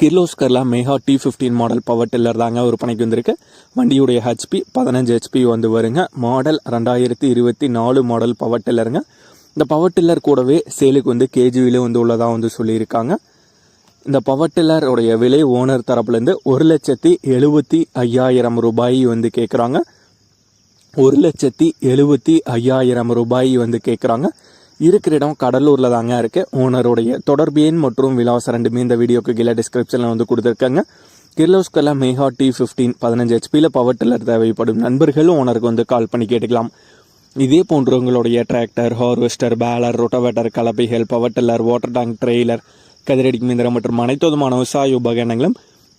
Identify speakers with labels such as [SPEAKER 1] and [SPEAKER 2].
[SPEAKER 1] கிர்லோஸ்கரில் mega T fifteen model power tiller தாங்க விற்பனைக்கு வந்திருக்கு. வண்டியுடைய ஹெச்பி பதினஞ்சு ஹெச்பி வந்து வருங்க. மாடல் ரெண்டாயிரத்தி இருபத்தி நாலு மாடல் பவர் டில்லருங்க இந்த பவர் டில்லர் கூடவே சேலுக்கு வந்து கேஜிவிலே வந்து உள்ளதாக வந்து சொல்லியிருக்காங்க. இந்த பவர் டில்லருடைய விலை ஓனர் தரப்புலேருந்து ஒரு லட்சத்தி எழுபத்தி ஐயாயிரம் ரூபாய் வந்து கேட்குறாங்க ஒரு லட்சத்தி எழுபத்தி ஐயாயிரம் ரூபாய் வந்து கேட்குறாங்க இருக்கிற இடம் கடலூரில் தாங்க இருக்குது ஓனருடைய தொடர்பு எண் மற்றும் விலாசம் ரெண்டுமே இந்த வீடியோக்கு கீழே டிஸ்கிரிப்ஷனில் வந்து கொடுத்துருக்காங்க. கிர்லோஸ்கெல்லாம் மேகா டி ஃபிஃப்டீன் பதினஞ்சு ஹெச்பியில் பவர் டில்லர் தேவைப்படும் நண்பர்களும் ஓனருக்கு வந்து கால் பண்ணி கேட்டுக்கலாம். இதே போன்று உங்களுடைய tractor harvester baler rotavator கலப்பைகள் power tiller water tank trailer கதிரடி மீந்திரம் மற்றும் அனைத்து விதமான விவசாய உபகரணங்களும்